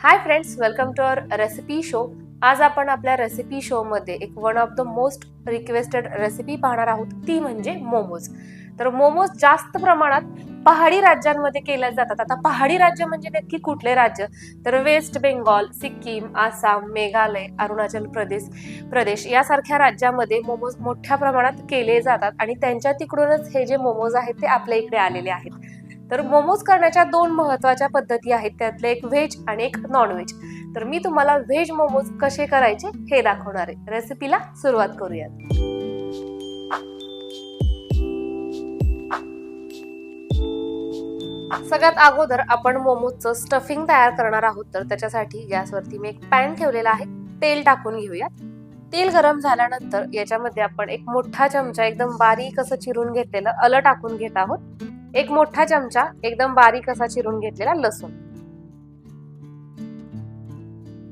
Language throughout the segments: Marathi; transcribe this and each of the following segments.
Hi friends welcome to our recipe show आज आपण आपल्या रेसिपी शो मध्ये एक one of the most requested recipe पाहणार आहोत. ती म्हणजे मोमोज तर मोमोज जास्त प्रमाणात पहाडी राज्यांमध्ये केल्या जातात. आता पहाडी राज्य म्हणजे नक्की कुठले राज्य? तर वेस्ट बेंगॉल सिक्कीम आसाम मेघालय अरुणाचल प्रदेश प्रदेश यासारख्या राज्यामध्ये मोमोज मोठ्या प्रमाणात केले जातात. आणि त्यांच्या तिकडूनच हे जे मोमोज आहेत ते आपल्या इकडे आलेले आहेत. तर मोमोज करण्याच्या दोन महत्त्वाच्या पद्धती आहेत. त्यातले एक व्हेज आणि एक नॉनव्हेज तर मी तुम्हाला व्हेज मोमोज कसे करायचे हे दाखवणार आहे. रेसिपीला सुरुवात करूयात. सगळ्यात अगोदर आपण मोमोजचं स्टफिंग तयार करणार आहोत. तर त्याच्यासाठी गॅसवरती मी एक पॅन ठेवलेला आहे. तेल टाकून घेऊयात. तेल गरम झाल्यानंतर याच्यामध्ये आपण एक मोठा चमचा एकदम बारीक असं चिरून घेतलेलं आलं टाकून घेत आहोत. एक मोठा चमचा एकदम बारीक असा चिरून घेतलेला लसूण.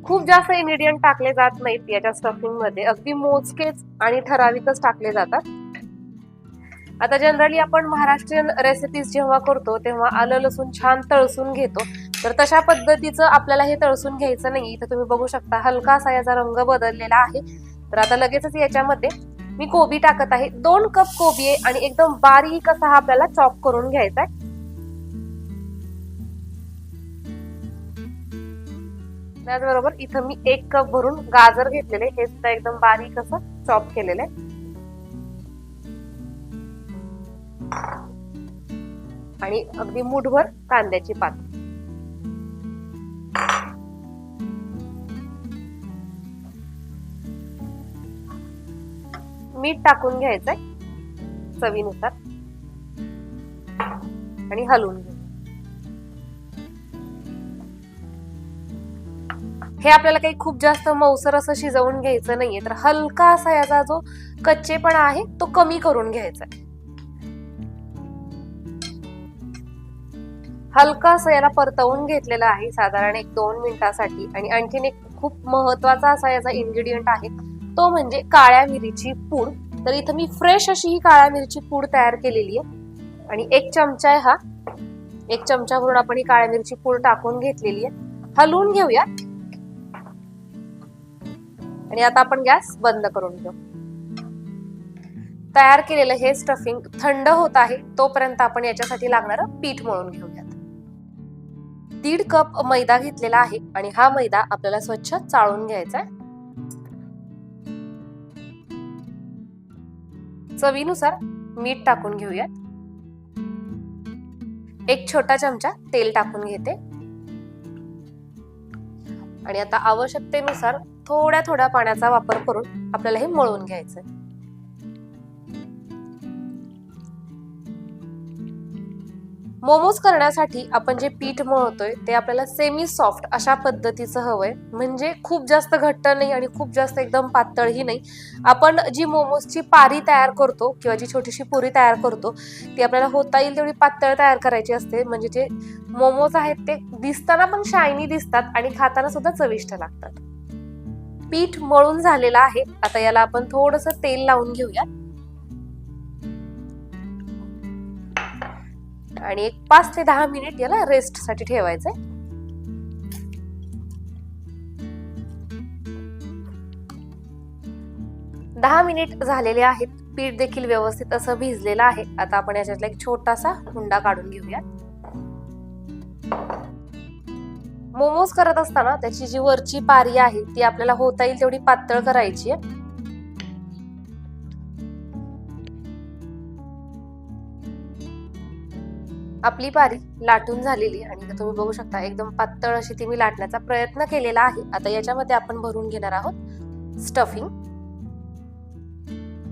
खूप जास्त इन्ग्रेडियंट टाकले जात नाहीत याच्या स्टफिंगमध्ये. अगदी मोजकेच आणि ठराविकच टाकले जातात. आता जनरली आपण महाराष्ट्रीयन रेसिपीज जेव्हा करतो तेव्हा आलं लसूण छान तळसून घेतो. तर तशा पद्धतीचं आपल्याला हे तळसून घ्यायचं नाही इथं तुम्ही बघू शकता हलका असा याचा रंग बदललेला आहे. तर आता लगेचच याच्यामध्ये मी कोबी टाकत आहे. दोन कप कोबी आहे आणि एकदम बारीक असा हा आपल्याला चॉप करून घ्यायचा आहे. त्याचबरोबर इथं मी एक कप भरून गाजर घेतलेले हे सुद्धा एकदम बारीक असं चॉप केलेलं आहे. आणि अगदी मुठभर कांद्याची पात. मीठ टाकून घ्यायचंय चवीनुसार. आणि हलवून घ्यायचं. हे आपल्याला काही खूप जास्त मौसर असं शिजवून घ्यायचं नाहीये तर हलका असा याचा जो कच्चेपणा आहे तो कमी करून घ्यायचा हलका असं याला परतवून घेतलेलं आहे साधारण एक दोन मिनिटासाठी आणि आणखीन एक खूप महत्त्वाचा असा याचा इन्ग्रेडियंट आहे तो म्हणजे काळ्या मिरीची पूड. तर इथं मी फ्रेश अशी ही काळ्या मिरची पूड तयार केलेली आहे. आणि एक चमचा आहे हा. एक चमचा भरून आपण ही काळ्या मिरची पूड टाकून घेतलेली आहे. हलवून घेऊया. आणि आता आपण गॅस बंद करून घेऊ. तयार केलेलं हे स्टफिंग थंड होत आहे. तोपर्यंत आपण याच्यासाठी लागणारं पीठ मळून घेऊयात. दीड कप मैदा घेतलेला आहे. आणि हा मैदा आपल्याला स्वच्छ चाळून घ्यायचा आहे. चवीनुसार मीठ टाकून घेऊयात. एक छोटा चमचा तेल टाकून घेते. आणि आता आवश्यकतेनुसार थोड्या थोड्या पाण्याचा वापर करून आपल्याला हे मळून घ्यायचं मोमोज करण्यासाठी आपण जे पीठ मळतोय ते आपल्याला सेमी सॉफ्ट अशा पद्धतीचं हवंय. म्हणजे खूप जास्त घट्ट नाही आणि खूप जास्त एकदम पातळही नाही. आपण जी मोमोजची पारी तयार करतो किंवा जी छोटीशी पुरी तयार करतो ती आपल्याला होता येईल तेवढी पातळ तयार करायची असते. म्हणजे जे मोमोज आहेत ते दिसताना पण शायनी दिसतात आणि खाताना सुद्धा चविष्ट लागतात. पीठ मळून झालेलं आहे. आता याला आपण थोडस तेल लावून घेऊयात. आणि एक पाच ते दहा मिनिट याला रेस्टसाठी ठेवायचंय. दहा मिनिट झालेले आहेत. पीठ देखील व्यवस्थित असं भिजलेलं आहे. आता आपण याच्यातला एक छोटासा हुंडा काढून घेऊया मोमोज करत असताना त्याची जी वरची पारी आहे ती आपल्याला होता येईल तेवढी पातळ करायची आहे. आपली पारी लाटून झालेली आणि तुम्ही बघू शकता एकदम पातळ अशी ती मी लाटण्याचा प्रयत्न केलेला आहे. आता याच्यामध्ये आपण भरून घेणार आहोत स्टफिंग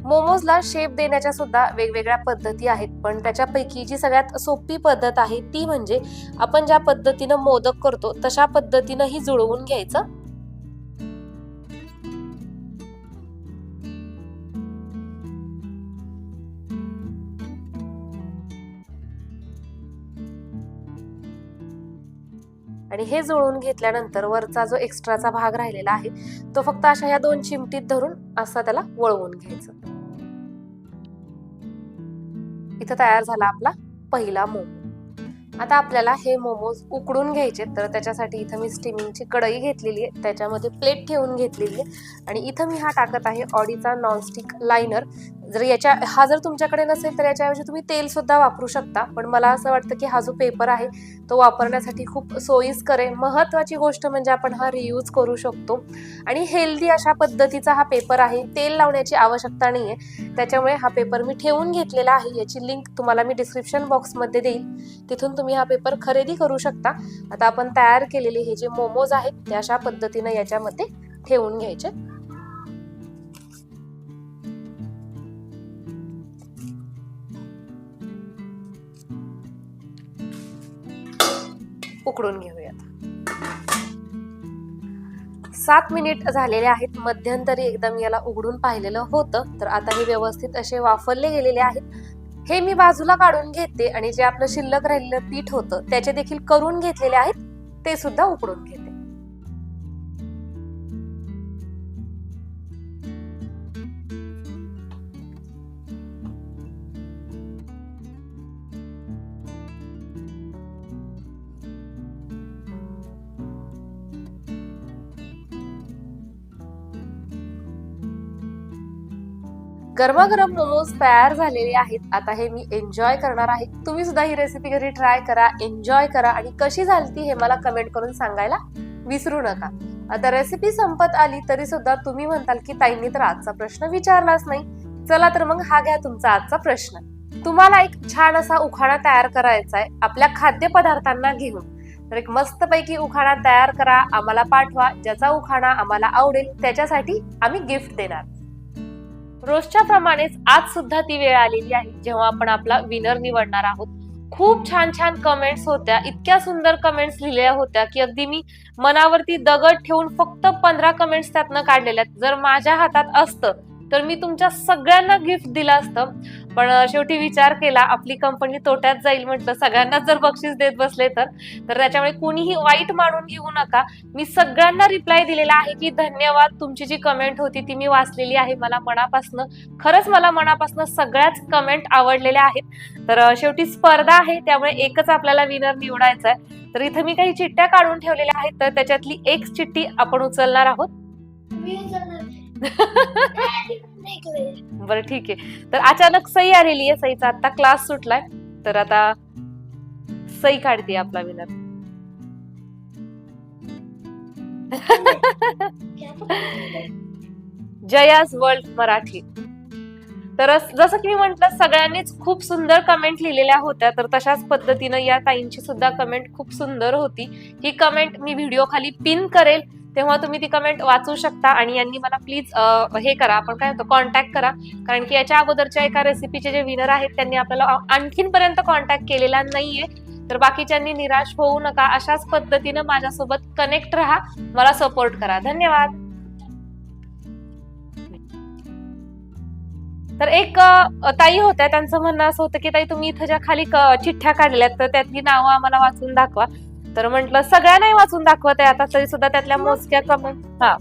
मोमोजला शेप देण्याच्या सुद्धा वेगवेगळ्या पद्धती आहेत पण त्याच्यापैकी जी सगळ्यात सोपी पद्धत आहे ती म्हणजे आपण ज्या पद्धतीनं मोदक करतो तशा पद्धतीनं ही जुळवून घ्यायचं. आणि हे जुळवून घेतल्यानंतर वरचा जो एक्स्ट्राचा भाग राहिलेला आहे तो फक्त अशा ह्या दोन चिमटीत धरून असा त्याला वळवून घ्यायचं. इथं तयार झाला आपला पहिला मोमो. आता आपल्याला हे मोमोज उकडून घ्यायचे तर त्याच्यासाठी इथं मी स्टीमिंगची कढई घेतलेली आहे त्याच्यामध्ये प्लेट ठेवून घेतलेली आहे. आणि इथं मी हा टाकत आहे ऑडीचा नॉनस्टिक लायनर जर याच्या हा जर तुमच्याकडे नसेल तर याच्याऐवजी तुम्ही तेल सुद्धा वापरू शकता. पण मला असं वाटतं की हा जो पेपर आहे तो वापरण्यासाठी खूप सोयीस्कर आहे. महत्वाची गोष्ट म्हणजे आपण हा रियूज करू शकतो. आणि हेल्दी अशा पद्धतीचा हा पेपर आहे. तेल लावण्याची आवश्यकता नाही आहे त्याच्यामुळे हा पेपर मी ठेवून घेतलेला आहे. याची लिंक तुम्हाला मी डिस्क्रिप्शन बॉक्समध्ये देईल. तिथून तुम्ही हा पेपर खरेदी करू शकता. आता आपण तयार केलेले हे जे मोमोज आहेत ते अशा पद्धतीनं याच्यामध्ये ठेवून घ्यायचे. उकडून घेऊयात. सात मिनिट झालेले आहेत. मध्यंतरी एकदम याला उघडून पाहिलेलं होतं. तर आता हे व्यवस्थित असे वाफरले गेलेले आहेत. हे मी बाजूला काढून घेते आणि जे आपलं शिल्लक राहिलेलं पीठ होतं त्याचे देखील करून घेतलेले आहेत. ते सुद्धा उकडून घेते. गरमागरम मोमोज तयार झालेले आहेत. आता हे मी एन्जॉय करणार आहे. तुम्ही सुद्धा ही रेसिपी घरी ट्राय करा एन्जॉय करा आणि कशी झाली हे मला कमेंट करून सांगायला विसरू नका. आता रेसिपी संपत आली तरी सुद्धा तुम्ही म्हणताल की ताईंनी तर आजचा प्रश्न विचारलाच नाही. चला तर मग हा घ्या तुमचा आजचा प्रश्न. तुम्हाला एक छान असा उखाणा तयार करायचा आहे. आपल्या खाद्यपदार्थांना घेऊन. तर एक मस्तपैकी उखाणा तयार करा आम्हाला पाठवा. ज्याचा उखाणा आम्हाला आवडेल त्याच्यासाठी आम्ही गिफ्ट देणार. रोजच्या प्रमाणेच आज सुद्धा ती वेळ आलेली आहे जेव्हा आपण आपला विनर निवडणार आहोत खूप छान छान कमेंट्स होत्या इतक्या सुंदर कमेंट्स लिहिल्या होत्या की अगदी मी मनावरती दगड ठेवून फक्त पंधरा कमेंट्स त्यातनं काढलेल्या आहेत. जर माझ्या हातात असतं तर मी तुमच्या सगळ्यांना गिफ्ट दिलं असतं. पण शेवटी विचार केला आपली कंपनी तोट्यात जाईल म्हटलं सगळ्यांनाच जर बक्षीस देत बसले तर. तर त्याच्यामुळे कुणीही वाईट मानून घेऊ नका. मी सगळ्यांना रिप्लाय दिलेला आहे की धन्यवाद तुमची जी कमेंट होती ती मी वाचलेली आहे मला मनापासनं. खरंच मला मनापासनं सगळ्याच कमेंट आवडलेल्या आहेत. तर शेवटी स्पर्धा आहे त्यामुळे एकच आपल्याला विनर निवडायचा आहे. तर इथं मी काही चिठ्ठ्या काढून ठेवलेल्या आहेत तर त्याच्यातली एक चिठ्ठी आपण उचलणार आहोत. बरं ठीक आहे. तर अचानक सई आलेली आहे सईचा आता क्लास सुटलाय. तर आता सई काढते आपला विनर जयाज वर्ल्ड मराठी. तर जसं की मी म्हंटल सगळ्यांनीच खूप सुंदर कमेंट लिहिलेल्या होत्या. तर तशाच पद्धतीनं या ताईंची सुद्धा कमेंट खूप सुंदर होती. ही कमेंट मी व्हिडिओ खाली पिन करेल. तेव्हा तुम्ही ती कमेंट वाचू शकता आणि यांनी मला प्लीज हे करा. आपण काय होतं कॉन्टॅक्ट करा. कारण की याच्या अगोदरच्या एका रेसिपीचे जे विनर आहेत त्यांनी आपल्याला आणखीनपर्यंत कॉन्टॅक्ट केलेला नाहीये. तर बाकीच्यांनी निराश होऊ नका. अशाच पद्धतीनं माझ्यासोबत कनेक्ट राहा. मला सपोर्ट करा. धन्यवाद. तर एक ताई होत्या. त्यांचं म्हणणं असं होतं की ताई तुम्ही इथं ज्या खाली चिठ्ठ्या काढल्यात तर त्यातली नावं आम्हाला वाचून दाखवा. तर म्हंटल सगळ्यांनाही वाचून दाखवत आहे आता तरी सुद्धा त्यातल्या मोजक्या कमेंट हा.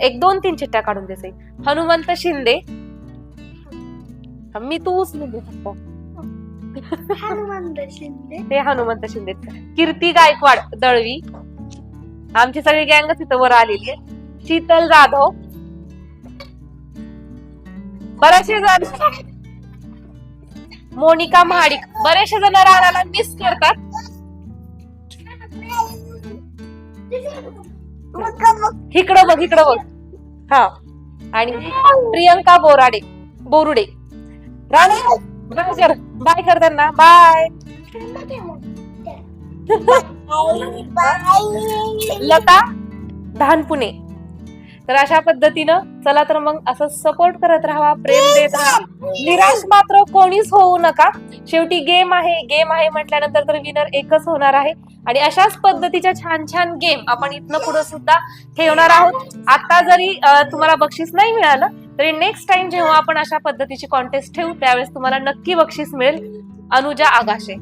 एक दोन तीन चिठ्ठ्या काढून देते. हनुमंत शिंदे. मी तू उचलून दे फक्त. हनुमंत शिंदे. ते हनुमंत शिंदे. कीर्ती गायकवाड दळवी. आमची सगळी गँगच इथं वर आलेली आहे. शीतल जाधव. बरेचसे जण. मोनिका महाडिक. बरेचसे जण राणाला मिस करतात. इकडं बघ इकडं बघ. हा. आणि प्रियंका बोराडे बोरुडे. राणा बाय कर बाय कर त्यांना. बाय. लता धानपुणे. तर अशा पद्धतीनं चला तर मग असं सपोर्ट करत राहा प्रेम देत राहा निराश मात्र कोणीच होऊ नका. शेवटी गेम आहे गेम आहे म्हटल्यानंतर तर विनर एकच होणार आहे. आणि अशाच पद्धतीच्या छान छान गेम आपण इथनं पुढे सुद्धा ठेवणार आहोत. आता जरी तुम्हाला बक्षीस नाही मिळालं तरी नेक्स्ट टाइम जेव्हा आपण अशा पद्धतीची कॉन्टेस्ट ठेवू त्यावेळेस तुम्हाला नक्की बक्षीस मिळेल. अनुजा आगाशे.